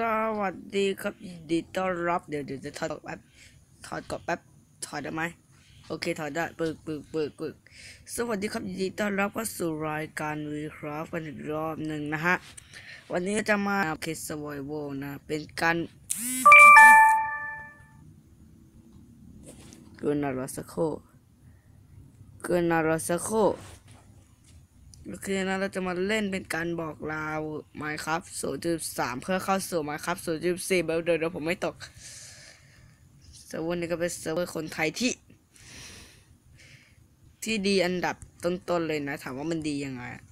สวัสดีครับยินดีต้อนรับเดี๋ยวเดี๋ยวจะถอดแป๊บถอดก่อนแป๊บถอดได้ไหมโอเคถอดได้ปึกปึกปึกปึกสวัสดีครับยินดีต้อนรับเข้าสู่รายการวีครับกันอีกรอบหนึ่งนะฮะวันนี้จะมาเคสวอยโวนะเป็นการเกินนารอสโคเกินนารอสโค โอเคนะเราจะมาเล่นเป็นการบอกลาว Minecraft 0.3เพื่อเข้าสู่ Minecraft 0.4แบบเดิมผมไม่ตกเซิร์ฟเวอร์นี้ก็เป็นเซิร์ฟเวอร์คนไทยที่ ที่ดีอันดับต้นๆเลยนะ ถามว่ามันดียังไงอะ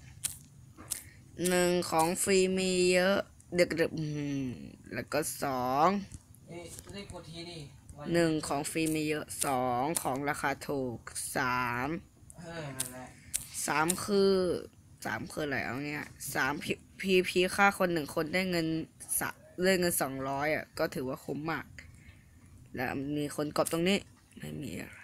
หนึ่งของฟรีมีเยอะเด็กๆอืมแล้วก็สองเอ้ยเล่นกดทีดิวันหนึ่งของฟรีมีเยอะสองของราคาถูกสาม สามคือสามคืออะไรเอาเงี้ยสามพีพีค่าคนหนึ่งคนได้เงินสะได้เงินสองร้อยอะก็ถือว่าคุ้มมาก แล้วมีคนกดตรงนี้ไม่มีอะไร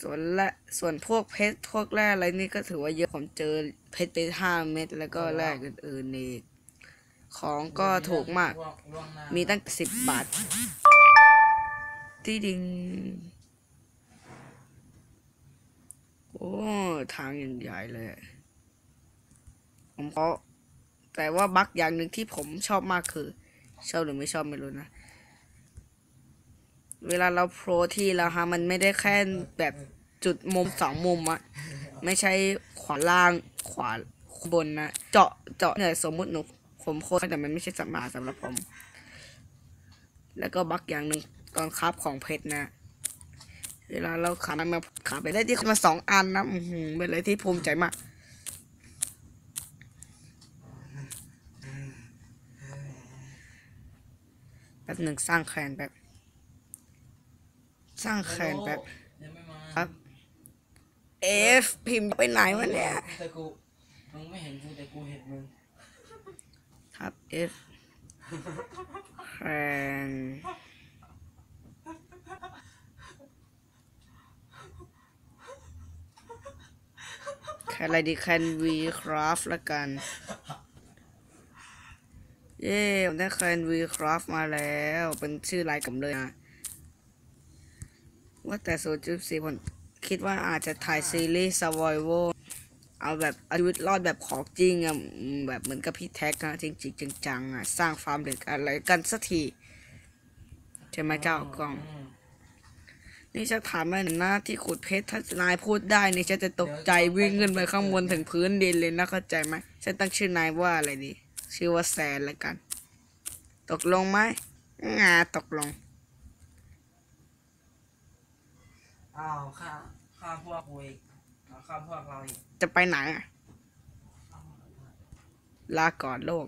ส่วนและส่วนพวกเพชรพวกแร่อะไรนี่ก็ถือว่าเยอะผมเจอเพชรไปห้าเม็ดแล้วก็แร่อื่นๆอีกของก็ถูกมาก มีตั้งสิบบาท ที่ดิง โอ้ทางอย่างใหญ่เลย ผมเพราะแต่ว่าบั๊กอย่างหนึ่งที่ผมชอบมากคือ ชอบหรือไม่ชอบไม่รู้นะ เวลาเราโปรที่แล้วฮะมันไม่ได้แค่แบบจุดมุมสองมุมอะไม่ใช่ขวาล่างขวาบนนะ เจาะเจาะเนี่ยสมมุติหนูผมโค้ดแต่มันไม่ใช่สมาสำหรับผม แล้วก็บักอย่างหนึ่งตอนคราบของเพชรนะ เวลาเราขามันมาขาไปได้ที่มาสองอันนะอือหือเป็นอะไรที่ภูมิใจมากแป๊บหนึ่งสร้างแคนแบบสร้างแคนแบบยังไม่มาครับเอฟพิมพ์ไปไหนวะเนี่ยแต่กูมึงไม่เห็นกูแต่กูเห็นมึงทับ F แคนแคน อะไรดีแคนวีคราฟละกัน เย้ผมได้แคนวีคราฟมาแล้ว เป็นชื่อลายกับเลยนะ ว่าแต่โซจูซีผมคิดว่าอาจจะถ่ายซีรีส์ Survival เอาแบบอาชีวิตรอดแบบของจริงอะแบบเหมือนกับพี่แท็กนะจริงจริงจังๆอะสร้างฟาร์มเด็กอะไรกันสักที ใช่ไหมเจ้ากล้อง นี่จะถามหน่อยนะที่ขุดเพชรถ้านายพูดได้นี่ฉันจะตกใจวิ่งขึ้นไปข้างบนถึงพื้นดินเลยนะเข้าใจไหมฉันตั้งชื่อนายว่าอะไรดี ชื่อว่าแซนแล้วกัน ตกลงไหมงาตกลงอ้าวฆ่าฆ่าพวกกูอีกเอาฆ่าพวกเราอีกจะไปไหนอะลาก่อนโลก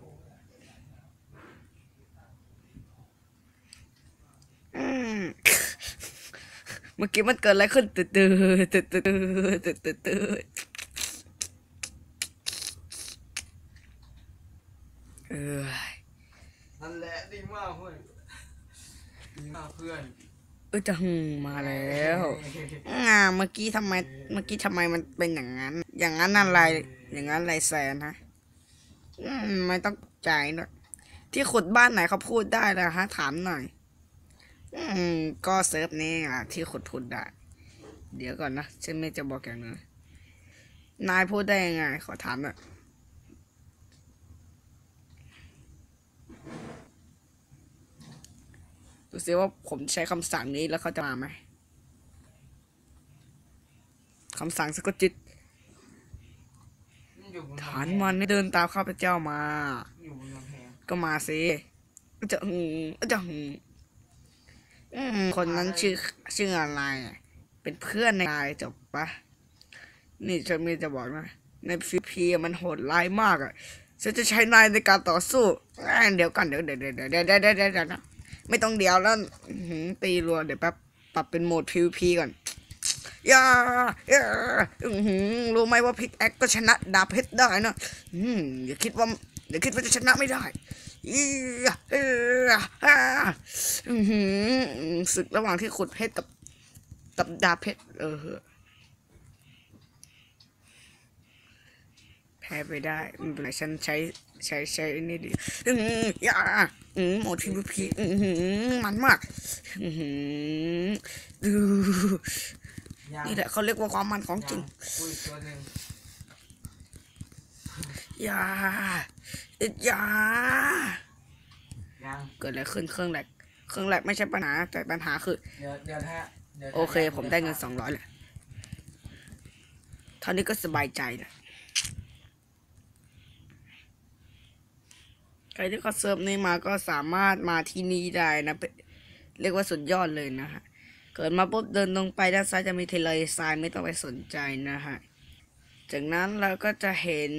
อืม เมื่อกี้มันเกิดอะไรขึ้นตื่นตื่นตื่นตื่นตื่นตื่นตื่นเออนั่นแหละดีมากเพื่อนดีมากเพื่อนเออจะหึงมาแล้วอ่าเมื่อกี้ทำไม เมื่อกี้ทำไมมันเป็นอย่างนั้น อย่างนั้นอะไร อย่างนั้นอะไรแซนฮะไม่ต้องใจนะที่ขุดบ้านไหนเขาพูดได้นะฮะ ถามหน่อย อืมก็เซิร์ฟนี้อะที่ขุดพูดได้ เดี๋ยวก่อนนะฉันไม่จะบอกอย่างนึงนายพูดได้ยังไง ขอถามหน่อยดูสิว่าผมใช้คำสั่งนี้แล้วเขาจะมาไหมคำสั่งสะกดจิตฐานมันให้เดินตามข้าพเจ้ามา ก็มาสิจะหึงจะหึง คนนั้นชื่อชื่ออะไร เป็นเพื่อนในายจบปะนี่ฉันมีจะบอกนะ ในซีพีมันโหดร้ายมากอะฉันจะใช้นายในการต่อสู้ เดี๋ยวกันเดี๋ยวเดี๋ยวเดี๋ยวเดี๋ยวเดี๋ยวดนะไม่ต้องเดียวแล้วตีรัวเดี๋ยวแป๊บปรับเป็นโหมด PVP ก่อนอย่าอย่รู้ไหมว่าพิกแอคก็ชนะดาเพชรได้นะอย่าคิดว่า อย่าคิดว่าจะชนะไม่ได้อือหือศึกระหว่างที่ขุดเพชรกับกับดาเพชรเออแพ้ไปได้ไม่เป็นไรฉันใช้ใช้ใช้นี่ดีอืมย่าอืมโหมดทีวีพีอืมมันมากอืมนี่แหละเขาเรียกว่าความมันของจริง อุ้ยตัวหนึ่งอย่าอย่ายังเกิดอะไรขึ้นเครื่องแหลกเครื่องแหลกไม่ใช่ปัญหาแต่ปัญหาคือ เดี๋ยวเดี๋ยวถ้าดี๋ยวถ้าโอเค ผมได้เงินสองร้อยแหละเท่านี้ก็สบายใจแล้วใครที่เขาเซิร์ฟนี้มาก็สามารถมาที่นี่ได้นะเป็นเรียกว่าสุดยอดเลยนะฮะ เกิดมาปุ๊บเดินตรงไปด้านซ้ายจะมีทะเลทรายไม่ต้องไปสนใจนะฮะ จากนั้นเราก็จะเห็น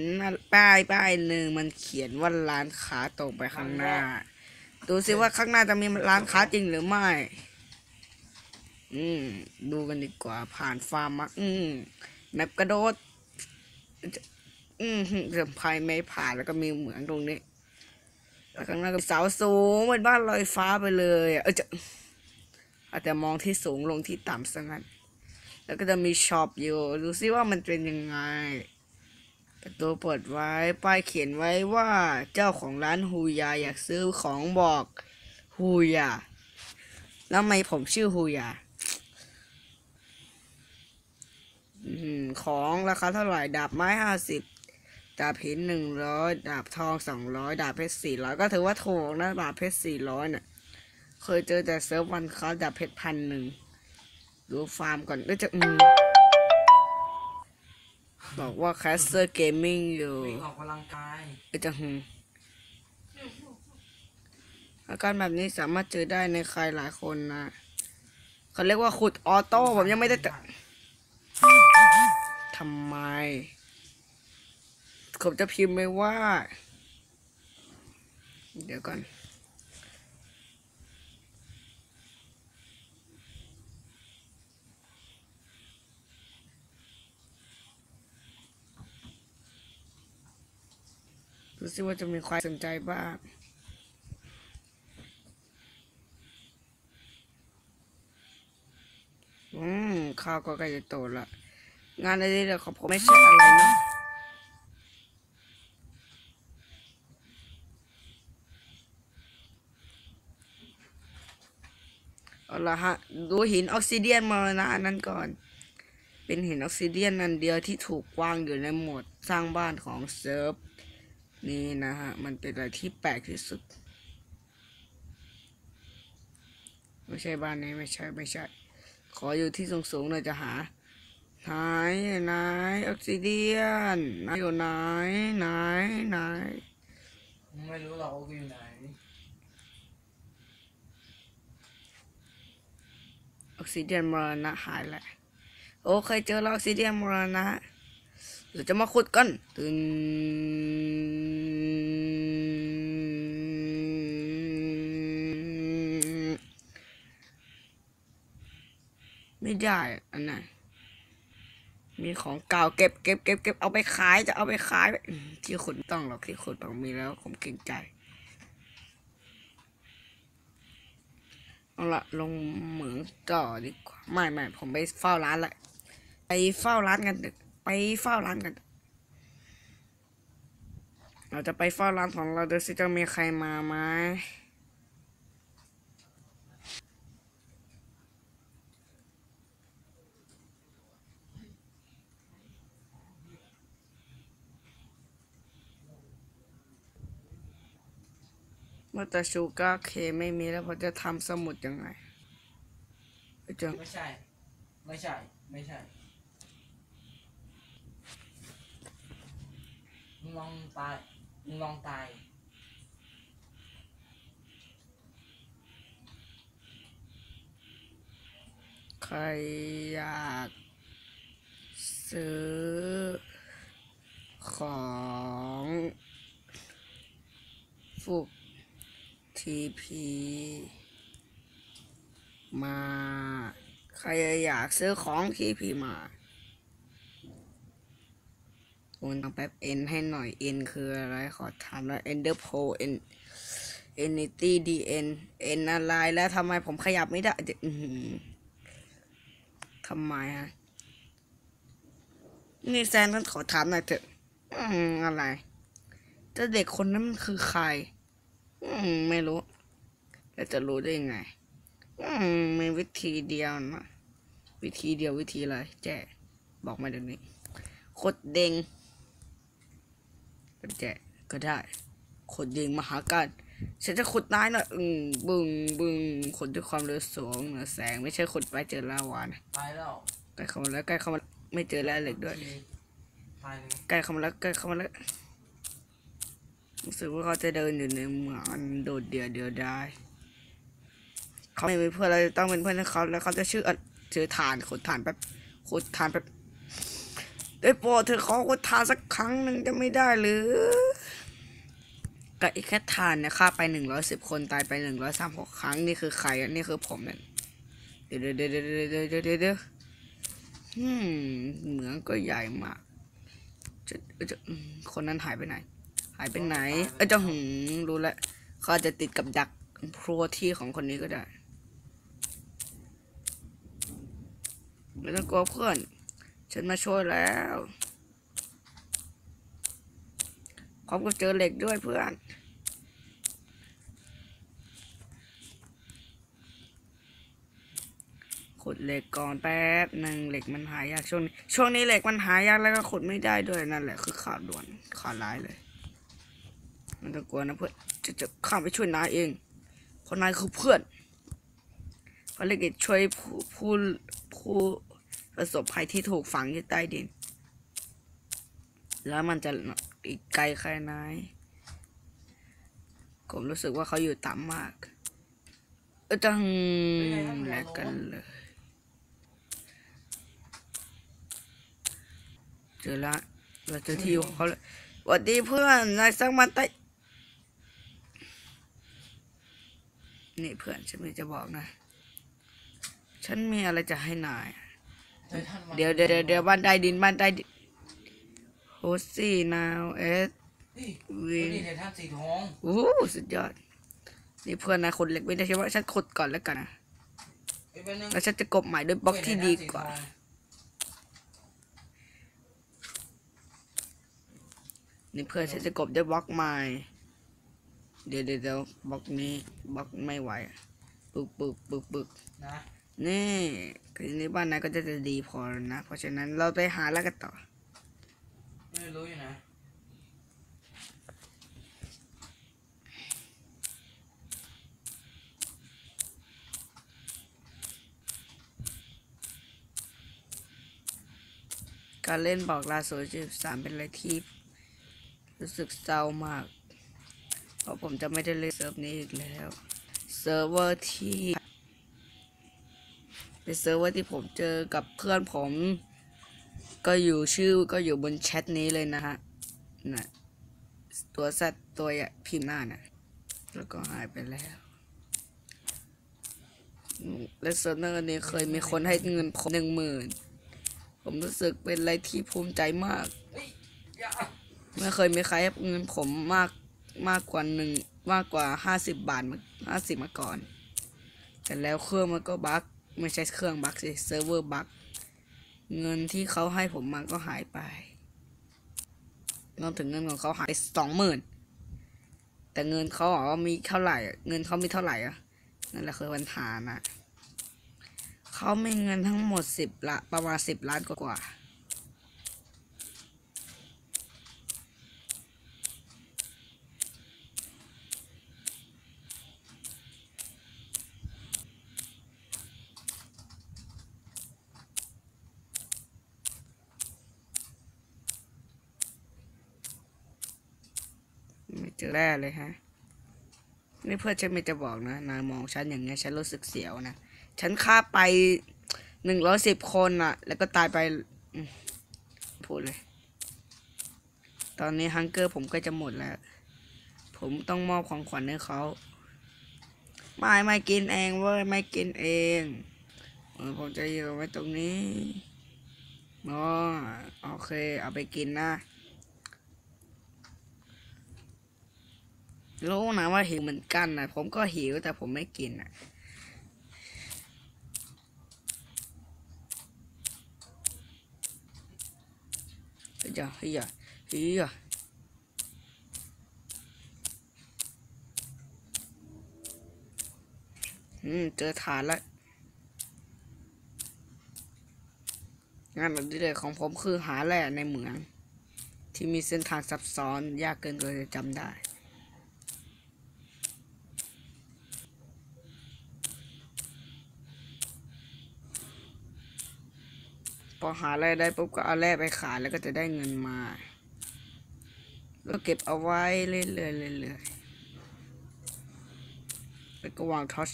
ป้ายป้ายหนึ่งมันเขียนว่าร้านค้าตรงไปข้างหน้า ดูสิว่าข้างหน้าจะมีร้านค้าจริงหรือไม่ อืม ดูกันดีกว่าผ่านฟาร์มมาอืมแมปกระโดด อืมเรือพายไม่ผ่านแล้วก็มีเหมืองตรงนี้ แล้วข้างหน้าก็เสาสูงเป็นบ้านลอยฟ้าไปเลยอะเออจะอาจจะมองที่สูงลงที่ต่ำซะงั้น แล้วก็จะมีช็อปอยู่ ดูซิว่ามันเป็นยังไง ประตูเปิดไว้ ป้ายเขียนไว้ว่าเจ้าของร้านฮูยาอยากซื้อของบอกฮูยา แล้วทำไมผมชื่อฮูยาอของราคาเท่าไหร่ ดาบไม้ห้าสิบดาบหินหนึ่งร้อยดาบทองสองร้อยดาบเพชรสี่ร้อยก็ถือว่าถูกนะ ดาบเพชรสี่ร้อยเนี่ยเคยเจอแต่เซิร์ฟวันคาดาบเพชรพันหนึ่ง ดูฟาร์มก่อนก็จะอืมบอกว่าแคสเซอร์เกมมิ่งอยู่วิ่งออกกำลังกายก็จะหืมอาการแบบนี้สามารถเจอได้ในใครหลายคนนะเขาเรียกว่าขุดออโต้ผมยังไม่ได้แต่ทำไม ผมจะพิมพ์ไปว่า เดี๋ยวก่อน ดูสิว่าจะมีใครสนใจบ้างอืมข้าวก็ใกล้จะโตละ งานอะไรเดี๋ยวของผมไม่ใช่อะไรนะเอาละฮะ ดูหินออกซิเดียนมานะอันนั้นก่อน เป็นหินออกซิเดียนอันเดียวที่ถูกวางอยู่ในหมดสร้างบ้านของเซิร์ฟ นี่นะฮะ มันเป็นอะไรที่แปลกที่สุด ไม่ใช่บ้านนี้ไม่ใช่ไม่ใช่ ขออยู่ที่สูงๆหน่อยจะหา ไหนไหนออกซิเดียนไหนอยู่ไหนไหนไหนไม่รู้หรอกว่ากูอยู่ไหนออกซิเดียนมรณะหายแหละโอเคเจอแล้วออกซิเดียนมรณะ เดี๋ยวจะมาขุดกันตึนไม่ได้อันไหนมีของเก่าเก็บเก็บเก็บเก็บเอาไปขายจะเอาไปขายที่ขุดต้องหรอกที่ขุดต้องมีแล้วผมเกรงใจเอาละลงเหมืองต่อดีกว่าไม่ไม่ผมไปเฝ้าร้านละไปเฝ้าร้านกันเถอะ ไปเฝ้าร้านกัน เราจะไปเฝ้าร้านของเราดูสิจะมีใครมาไหมเมื่อแต่ชูก้าเคไม่มีแล้วผมจะทำสมุดยังไงไปเจอไม่ใช่ ไม่ใช่ ไม่ใช่ มึง ลองตายมึงลองตายใครอยากซื้อของฟุกทีพีมา ใครอยากซื้อของทีพีมา โอนตังแป๊บเอ็นให้หน่อยเอ็นคืออะไร ขอถามแล้วเอ็นเดอร์โพเอ็นเอ็นนิตี้ดีเอ็นเอ็นอะไรแล้วทำไมผมขยับไม่ได้ทำไมฮะ นี่แซนท่านขอถามหน่อยเถอะอะไรแต่เด็กคนนั้นมันคือใคร อืม ไม่รู้ แล้วจะรู้ได้ยังไง อืม มีวิธีเดียวนะ วิธีเดียววิธีอะไร แจ้บอกมาเดี๋ยวนี้ขดเด้ง ก็แจ้ก็ได้ขดเด้งมาหากันฉันจะขุดนายหน่อยอืมบึงบึงขดด้วยความเร็วสูงเหนือแสงไม่ใช่ขุดไปเจอลาวานะตายแล้วใกล้เข้ามาแล้วใกล้เข้ามาไม่เจอแร่เหล็กด้วยตายเลยใกล้เข้ามาแล้วใกล้เข้ามาแล้วรู้สึกว่าเขาจะเดินอยู่ในเมืองอันโดดเดี่ยวเดียวดายเขาไม่มีเพื่อนเราจะต้องเป็นเพื่อนให้เขาแล้วเขาจะชื่ออะชื่อฐานขุดฐานแป๊บขุดฐานแป๊บ ได้โปรดเธอขอกูทานสักครั้งหนึ่งจะไม่ได้หรือกับอีกแค่ทานนะฆ่าไปหนึ่งร้อยสิบคนตายไปหนึ่งร้อยสามหกครั้งนี่คือใครนี่คือผมเนี่ยเดี๋ยวเดี๋ยวเดี๋ยวเดี๋ยวเดี๋ยวอืมเหมืองก็ใหญ่มากจะจะคนนั้นหายไปไหน หายไปไหน เออจะหึงรู้แล้วเขาจะติดกับดักพรัวที่ของคนนี้ก็ได้ไม่ต้องกลัวเพื่อน ฉันมาช่วยแล้วพร้อมกับเจอเหล็กด้วยเพื่อนขุดเหล็กก่อนแป๊บหนึ่งเหล็กมันหายากช่วงนี้ช่วงนี้เหล็กมันหายากแล้วก็ขุดไม่ได้ด้วยนั่นแหละคือข่าวด่วนข่าวร้ายเลย มันต้องกลัวนะเพื่อนจะจะข้ามไปช่วยนายเองเพราะนายคือเพื่อนภารกิจช่วยผู้ผู้ผู้ ประสบภัยที่ถูกฝังอยู่ใต้ดิน แล้วมันจะอีกไกลแค่ไหนผมรู้สึกว่าเขาอยู่ต่ำมากเออจังแลกกันเลย เจอละเราเจอที่ของเขาแล้วสวัสดีเพื่อนนายสร้างมาใต้นี่เพื่อนฉันไม่จะบอกนะ ฉันมีอะไรจะให้นาย เจอท่านมาเดี๋ยวเดี๋ยวเดี๋ยวเดี๋ยวบ้านใต้ดินบ้านใต้ดินโฮซี่นาวเอสนี่วิดูนดิเห็นท่านสีทองโอ้สุดยอด นี่เพื่อนนายคนเล็กไม่ได้ใช่ว่าฉันขุดก่อนแล้วกันนะไอ้เป็นนึงแล้วฉันจะกบใหม่ด้วยบล็อกที่ดีกว่านี่เพื่อนฉันจะกบด้วยบล็อกใหม่เดี๋ยวเดี๋ยวเดี๋ยวบล็อกนี้บล็อกไม่ไหวปึกปึกปึกปึกนะนี่ทีนี้บ้านนายก็จะจะดีพอแล้วนะ เพราะฉะนั้นเราไปหาแล้วกันต่อ ไม่รู้อยู่นะการเล่นบอกลาโซจิสามเป็นอะไรที่รู้สึกเศร้ามาก เพราะผมจะไม่ได้เล่นเซิร์ฟนี้อีกแล้ว เซิร์ฟเวอร์ที่ เป็นเซิร์ฟเวอร์ที่ผมเจอกับเพื่อนผม ก็อยู่ชื่อก็อยู่บนแชทนี้เลยนะฮะนะตัวสัตว์ตัวพิมพ์หน้าน่ะแล้วก็หายไปแล้วอืมและเซิร์เวอร์นี้เคยมีคนให้เงินผมหนึ่งหมื่นผมรู้สึกเป็นอะไรที่ภูมิใจมาก ไม่เคยมีใครให้เงินผมมากมากกว่าหนึ่งมากกว่าห้าสิบบาทมาห้าสิบมาก่อน แต่แล้วเครื่องมันก็บั๊ก ไม่ใช่เครื่องบั๊กสิเซิร์ฟเวอร์บั๊กเงินที่เขาให้ผมมาก็หายไปรวมถึงเงินของเขาหายไปสองหมื่นแต่เงินเขาบอกว่ามีเท่าไหร่ เงินเขามีเท่าไหร่อะนั่นแหละคือปัญหานะเขามีเงินทั้งหมดสิบละประมาณสิบล้านกว่า แร่เลยฮะ นี่เพื่อนฉันไม่จะบอกนะ นายมองฉันอย่างเงี้ยฉันรู้สึกเสียวนะ ฉันฆ่าไปหนึ่งร้อยสิบคนอะแล้วก็ตายไปพูดเลย ตอนนี้ฮังเกอร์ผมก็จะหมดแล้ว ผมต้องมอบของขวัญให้เขา ไม่ไม่กินเองเว้ยไม่กินเองเออผมจะอยู่ไว้ตรงนี้อ๋อโอเค เอาไปกินนะ รู้นะว่าหิวเหมือนกันนะผมก็หิวแต่ผมไม่กินอะเฮียเฮียเเฮียอืมเจอฐานแล้วงานอดิเรกของผมคือหาแร่ในเหมือง ที่มีเส้นทางซับซ้อนยากเกินกว่าจะจำได้ พอหาแร่ได้ปุ๊บก็เอาแร่ไปขายแล้วก็จะได้เงินมาแล้วเก็บเอาไว้เรื่อยๆเรื่อยๆแล้วก็วางทอช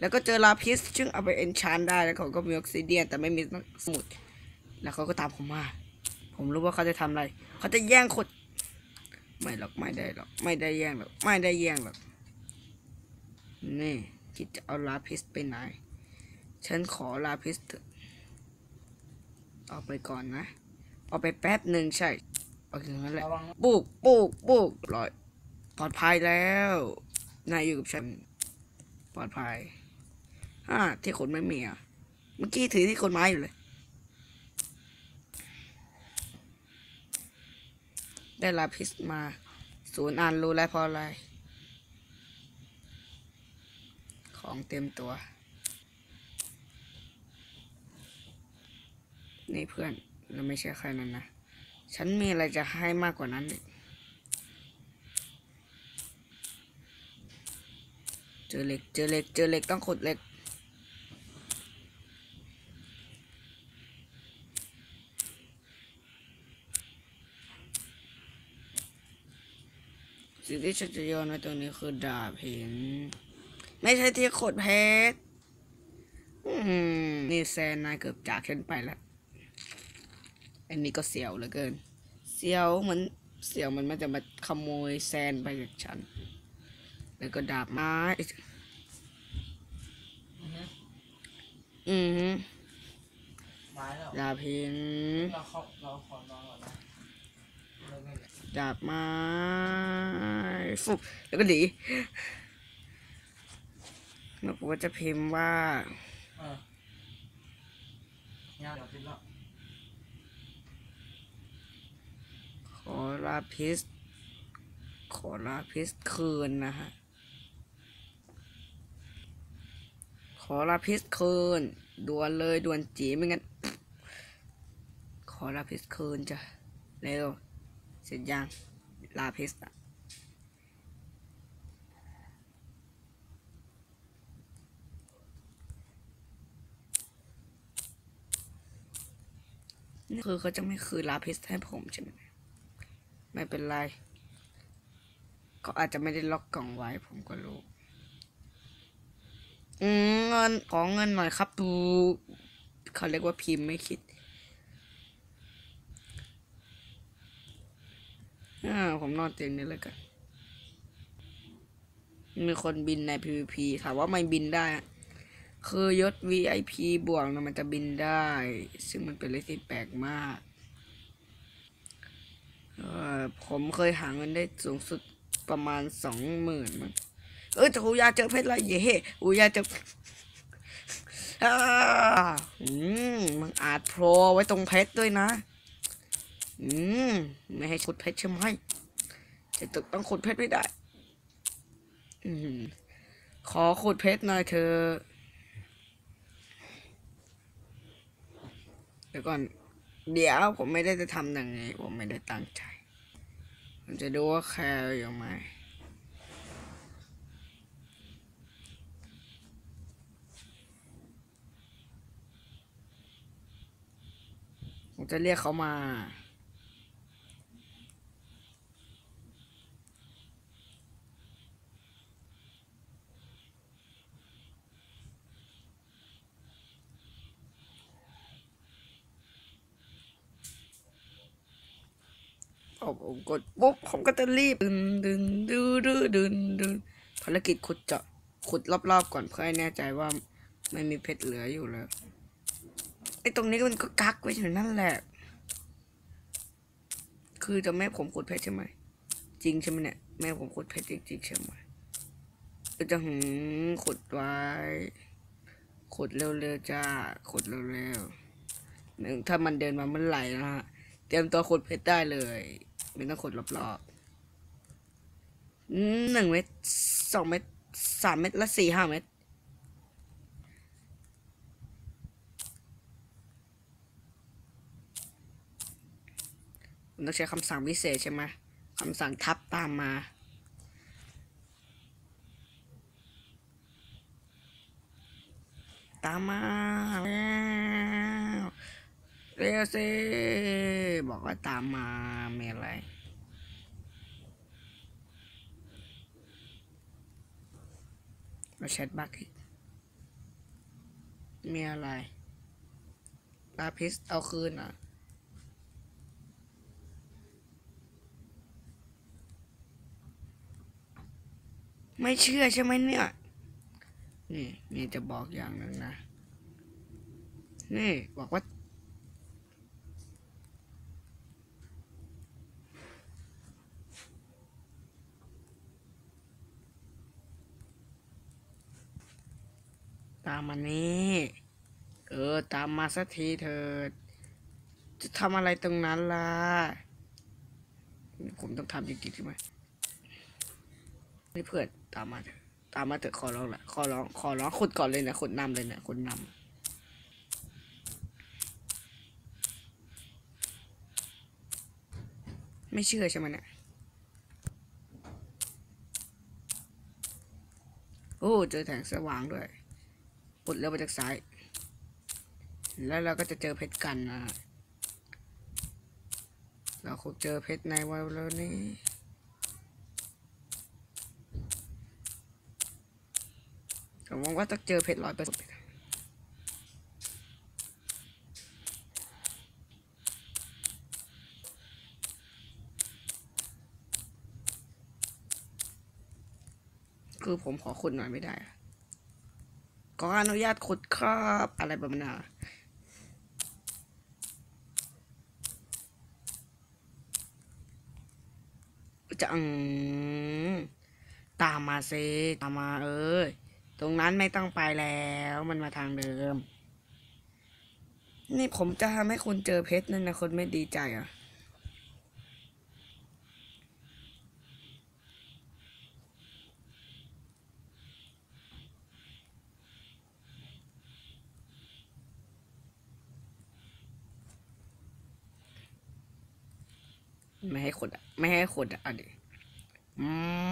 แล้วก็เจอลาพิสซึ่งเอาไปเอนชานได้แล้วเขาก็มีออกซิเดียนแต่ไม่มีสมุด แล้วเขาก็ตามผมมา ผมรู้ว่าเขาจะทำอะไร เขาจะแย่งขดไม่หรอกไม่ได้หรอกไม่ได้แย่งหรอกไม่ได้แย่งหรอกนี่คิดจะเอาลาพิสไปไหน ฉันขอลาพิสเถอะ เอาไปก่อนนะเอาไปแป๊บหนึ่งใช่เอาอย่างนั้นแหละระวังปุกปุกปุกลอยปลอดภัยแล้วนายอยู่กับฉันปลอดภัยฮ่าที่ขนไม่มีอะเมื่อกี้ถือที่ขนไม้อยู่เลย ได้ลาพิสมาศูนย์อ่านรู้แล้วเพราะอะไร ของเต็มตัว นี่เพื่อนเราไม่ใช่ใครนั้นนะ ฉันมีอะไรจะให้มากกว่านั้นเจอเหล็ก เจอเหล็ก เจอเหล็กต้องขุดเหล็ก สิ่งที่ฉันจะโยนไว้ตรงนี้คือดาบหิน ไม่ใช่ที่ขุดเพชรนี่แซนนายเกือบจากฉันไปแล้ว อันนี้ก็เสียวเหลือเกิน เสียวเหมือนเสียวมันมันจะมาขโมยแซนไปจากฉัน แล้วก็ดาบไม้ อือฮึอือฮึไม้แล้วดาบหินเราเข้าเราขอนอนก่อนนะเลิกเล่นเลยดาบไม้ฟุบแล้วก็หนีแล้วผมก็จะพิมพ์ว่าเออเนี่ยเดี๋ยวติดแล้ว ข อลาพิสขอลาพิสคืนนะฮะ ขอลาพิสคืนด่วนเลยด่วนจีไม่งั้น ขอลาพิสคืนจ้ะ เร็ว เสร็จยังลาพิสอะนี่คือเขาจะไม่คืนลาพิสให้ผมใช่ไหม ไม่เป็นไร ก็อาจจะไม่ได้ล็อกกล่องไว้ผมก็รู้อืมเงินขอเงินหน่อยครับดูเขาเรียกว่าพิมพ์ไม่คิดอ่าผมนอนเตียงนี้เลยกัน มีคนบินใน PVP ถามว่าไม่บินได้ คือยศ VIP บวกนะมันจะบินได้ ซึ่งมันเป็นเรื่องที่แปลกมาก ผมเคยหาเงินได้สูงสุดประมาณสองหมื่นมั้งเออแต่อูยาเจอเพชรละเย่อูยาเจออ่าอืมมันอาจโผล่ไว้ตรงเพชรด้วยนะ อืมไม่ให้ขุดเพชรใช่ไหมจะต้องต้องขุดเพชรไม่ได้ อืมขอขุดเพชรหน่อยเธอะเดี๋ยวก่อน เดี๋ยวผมไม่ได้จะทำอย่างนี้ ผมไม่ได้ตั้งใจ ผมจะดูว่าแคร์อยู่ไหมผมจะเรียกเขามา ผมกดปุ๊บผมก็จะรีบดึนดึนดึนดึนดึนดึนภารกิจขุดเจาะขุดรอบๆก่อนเพื่อให้แน่ใจว่าไม่มีเพชรเหลืออยู่แล้วไอ้ตรงนี้มันก็กักไว้อยู่นั่นแหละ คือจะแม่ผมขุดเพชรใช่ไหมจริงใช่ไหมเนี่ยแม่ผมขุดเพชรจริงๆใช่ไหมก็จะหืมขุดไว้ขุดเร็วๆจ้าขุดเร็วๆหนึ่งถ้ามันเดินมาเมื่อไหร่นะฮะเตรียมตัวขุดเพชรได้เลย ไม่ต้องขุดรอบๆหนึ่งเม็ดสองเม็ดสามเม็ดและสี่ห้าเม็ดผมต้องใช้คำสั่งพิเศษใช่ไหมคำสั่งทับตามมาตามมา เร็วสิบอกว่าตามมามีอะไรมาแชทบักอีกมีอะไรลาพิสเอาคืนอะไม่เชื่อใช่ไหมเนี่ย นี่ นี่จะบอกอย่างหนึ่งนะ นี่ บอกว่า ตามมานี่เออ ตามมาสักทีเถิด จะทำอะไรตรงนั้นล่ะ ผมต้องทำจริงๆใช่ไหมนี่เพื่อนตามมาเถอะตามมาเถอะขอร้องแหละขอร้องขอร้องขุดก่อนเลยนะขุดนำเลยนะขุดนำไม่เชื่อใช่ไหมเนี่ย โอ้ เจอแสงสว่างด้วย ปุดเร็วไปจากซ้าย แล้วเราก็จะเจอเพชรกันนะเราคงเจอเพชรในวันแล้วนี่ผมมองว่าต้องเจอเพชรร้อยเปอร์เซ็นต์คือผมขอขุดหน่อยไม่ได้อะ ขออนุญาตขุดครับอะไรแบบนั้นจะอืมตามมาสิตามมาเอ้ยตรงนั้นไม่ต้องไปแล้วมันมาทางเดิม นี่ผมจะทำให้คุณเจอเพชรนั่นนะคนไม่ดีใจอะ ไม่ให้ขุดอะ ไม่ให้ขุดอะเอาดิ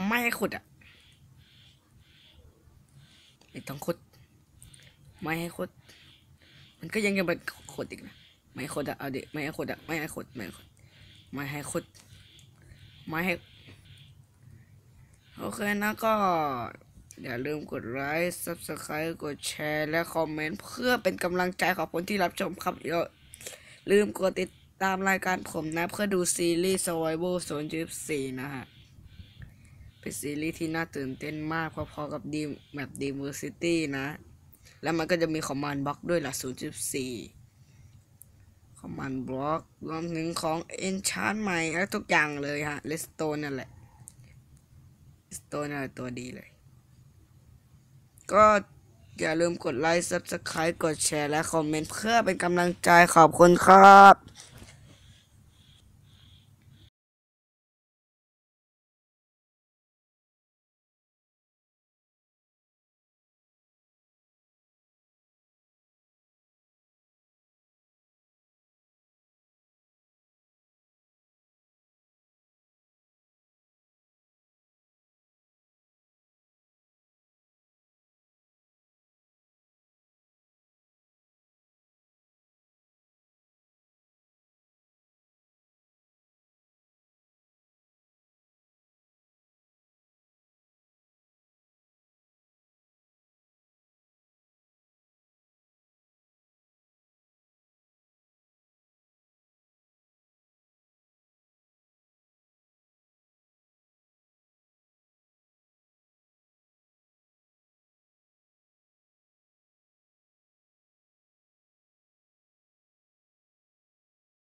ไม่ให้ขุดอะไม่ต้องขุดไม่ให้ขุดมันก็ยังยังเป็นขุดอีกนะไม่ให้ขุดอะเอาดิไม่ให้ขุดอะไม่ให้ขุดไม่ให้ขุดไม่ให้ขุดไม่ให้โอเคนะก็อย่าลืมกดไลค์ subscribe กดแชร์ และคอมเมนต์ เพื่อเป็นกำลังใจขอบคุณที่รับชมครับอย่าลืมกดติด ตามรายการผมนะ เพื่อดูซีรีส์ Survival 024 นะฮะ เป็นซีรีส์ที่น่าตื่นเต้นมากพอๆกับดีแบบ Diversity นะ แล้วมันก็จะมีคอมมานด์บล็อกด้วยล่ะ0.4 คอมมานด์บล็อกรวมถึงของ Enchant ใหม่และทุกอย่างเลยฮะ l e s t o n e นั่นแหละ l e s t o n e นั่นแหละตัวดีเลย ก็อย่าลืมกดไลค์ Subscribe กดแชร์ และคอมเมนต์เพื่อเป็นกำลังใจขอบคุณครับ